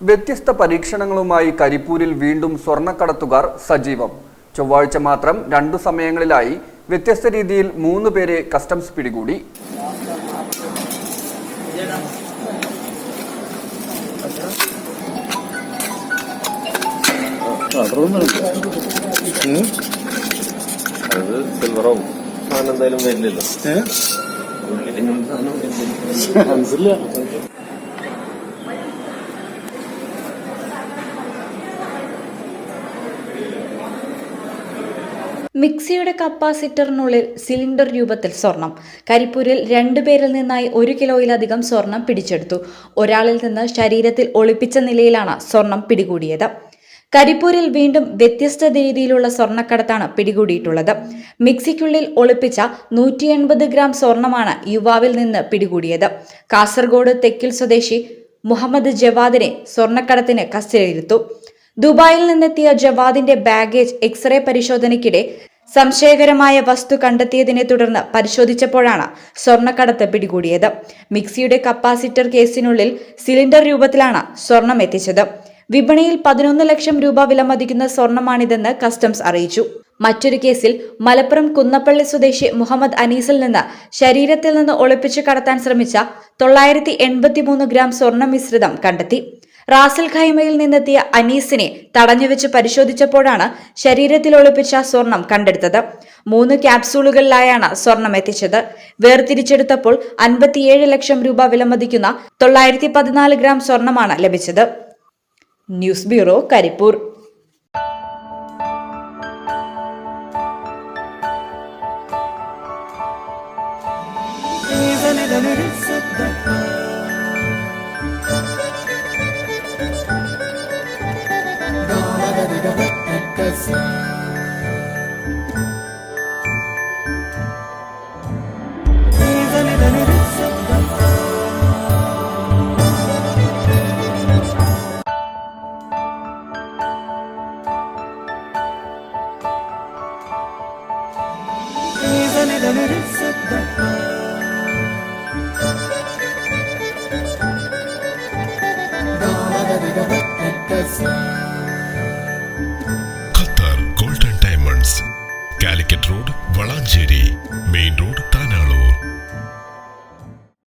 വ്യത്യസ്ത പരീക്ഷണങ്ങളുമായി കരിപ്പൂരിൽ വീണ്ടും സ്വർണക്കടത്തുകാർ സജീവം. ചൊവ്വാഴ്ച മാത്രം രണ്ടു സമയങ്ങളിലായി വ്യത്യസ്ത രീതിയിൽ മൂന്ന് പേരെ കസ്റ്റംസ് പിടികൂടി. എന്തായാലും വരില്ലല്ലോ മിക്സിയുടെ കപ്പാസിറ്ററിനുള്ളിൽ സിലിണ്ടർ രൂപത്തിൽ സ്വർണം. കരിപ്പൂരിൽ രണ്ടുപേരിൽ നിന്നായി ഒരു കിലോയിലധികം സ്വർണം പിടിച്ചെടുത്തു. ഒരാളിൽ നിന്ന് ശരീരത്തിൽ ഒളിപ്പിച്ച നിലയിലാണ് സ്വർണം പിടികൂടിയത്. കരിപ്പൂരിൽ വീണ്ടും വ്യത്യസ്ത രീതിയിലുള്ള സ്വർണക്കടത്താണ് പിടികൂടിയിട്ടുള്ളത്. മിക്സിക്കുള്ളിൽ ഒളിപ്പിച്ച നൂറ്റി എൺപത് ഗ്രാം സ്വർണമാണ് യുവാവിൽ നിന്ന് പിടികൂടിയത്. കാസർഗോഡ് തെക്കിൽ സ്വദേശി മുഹമ്മദ് ജവാദിനെ സ്വർണക്കടത്തിന് കസ്റ്റഡിയിലെടുത്തു. ദുബായിൽ നിന്നെത്തിയ ജവാദിന്റെ ബാഗേജ് എക്സ്റേ പരിശോധനയ്ക്കിടെ സംശയകരമായ വസ്തു കണ്ടെത്തിയതിനെ തുടർന്ന് പരിശോധിച്ചപ്പോഴാണ് സ്വർണക്കടത്ത് പിടികൂടിയത്. മിക്സിയുടെ കപ്പാസിറ്റർ കേസിനുള്ളിൽ സിലിണ്ടർ രൂപത്തിലാണ് സ്വർണം എത്തിച്ചത്. വിപണിയിൽ പതിനൊന്ന് ലക്ഷം രൂപ വിലമതിക്കുന്ന സ്വർണമാണിതെന്ന് കസ്റ്റംസ് അറിയിച്ചു. മറ്റൊരു കേസിൽ മലപ്പുറം കുന്നപ്പള്ളി സ്വദേശി മുഹമ്മദ് അനീസിൽ നിന്ന് ശരീരത്തിൽ നിന്ന് ഒളിപ്പിച്ചു കടത്താൻ ശ്രമിച്ച തൊള്ളായിരത്തി ഗ്രാം സ്വർണ മിശ്രിതം കണ്ടെത്തി. റാസൽ ഖൈമയിൽ നിന്നെത്തിയ അനീസിനെ തടഞ്ഞുവെച്ച് പരിശോധിച്ചപ്പോഴാണ് ശരീരത്തിൽ ഒളിപ്പിച്ച സ്വർണം കണ്ടെടുത്തത്. മൂന്ന് ക്യാപ്സൂളുകളിലായാണ് സ്വർണം എത്തിച്ചത്. വേർതിരിച്ചെടുത്തപ്പോൾ അൻപത്തിയേഴ് ലക്ഷം രൂപ വിലമതിക്കുന്ന തൊള്ളായിരത്തി പതിനാല് ഗ്രാം സ്വർണമാണ് ലഭിച്ചത്. News bureau Karipur. minutes. Yes. Manjeri main road